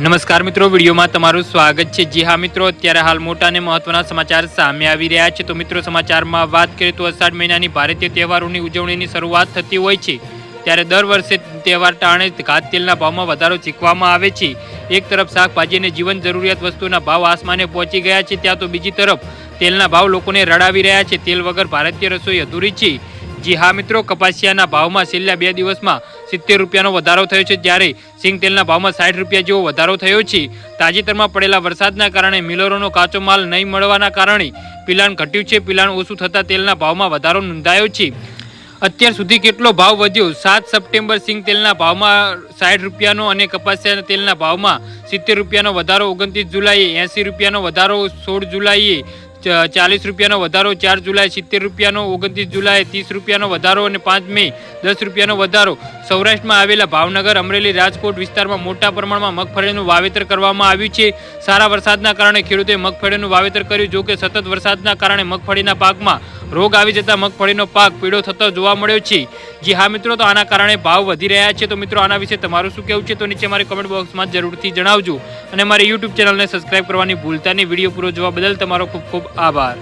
નમસ્કાર મિત્રો, વિડીયોમાં તમારું સ્વાગત છે. જી હા મિત્રો, અત્યારે હાલ મોટા અને મહત્વના સમાચાર સામે આવી રહ્યા છે. તો મિત્રો, સમાચારમાં વાત કરીએ તો અષાઢ મહિનાની ભારતીય તહેવારોની ઉજવણીની શરૂઆત થતી હોય છે. ત્યારે દર વર્ષે તહેવાર ટાણે ઘાત તેલના ભાવમાં વધારો ચીકવામાં આવે છે. એક તરફ શાકભાજી અને જીવન જરૂરિયાત વસ્તુના ભાવ આસમાને પહોંચી ગયા છે. ત્યાં તો બીજી તરફ તેલના ભાવ લોકોને રડાવી રહ્યા છે. તેલ વગર ભારતીય રસોઈ અધૂરી છે. જી હા મિત્રો, કપાસિયાના ભાવમાં છેલ્લા બે દિવસમાં સિત્તેર રૂપિયાનો વધારો થયો છે. જ્યારે સિંગ તેલના ભાવમાં સાઠ રૂપિયા જેવો વધારો થયો છે. તાજેતરમાં પડેલા વરસાદના કારણે મિલરોનો કાચો માલ નહીં મળવાના કારણે પિલાણ ઘટ્યું છે. પિલાણ ઓછું થતાં તેલના ભાવમાં વધારો નોંધાયો છે. અત્યાર સુધી કેટલો ભાવ વધ્યો? સાત સપ્ટેમ્બર સિંગ તેલના ભાવમાં સાઠ રૂપિયાનો અને કપાસિયા તેલના ભાવમાં સિત્તેર રૂપિયાનો વધારો. ઓગણત્રીસ જુલાઈએ એંસી રૂપિયાનો વધારો. સોળ જુલાઈએ ચાલીસ રૂપિયાનો વધારો. ચાર જુલાઈ સિત્તેર રૂપિયાનો. ઓગણત્રીસ જુલાઈ ત્રીસ રૂપિયાનો વધારો. અને પાંચ મે દસ રૂપિયાનો વધારો. સૌરાષ્ટ્રમાં આવેલા ભાવનગર, અમરેલી રાજકોટ વિસ્તારમાં મોટા પ્રમાણમાં મગફળીનું વાવેતર કરવામાં આવ્યું છે. સારા વરસાદના કારણે ખેડૂતોએ મગફળીનું વાવેતર કર્યું જો કે સતત વરસાદના કારણે મગફળીના પાકમાં રોગ આવી જતા મગફળીનો પાક પીળો થતો જોવા મળ્યો છે. જી હા મિત્રો, તો આના કારણે ભાવ વધી રહ્યા છે. તો મિત્રો, આના વિશે તમારું શું કહેવું છે? તો નીચે મારી કમેન્ટ બોક્સમાં જરૂરથી જણાવજો. અને મારી યુટ્યુબ ચેનલને સબસ્ક્રાઈબ કરવાની ભૂલતા નહીં. વીડિયો પૂરો જોવા બદલ તમારો ખૂબ ખૂબ આભાર.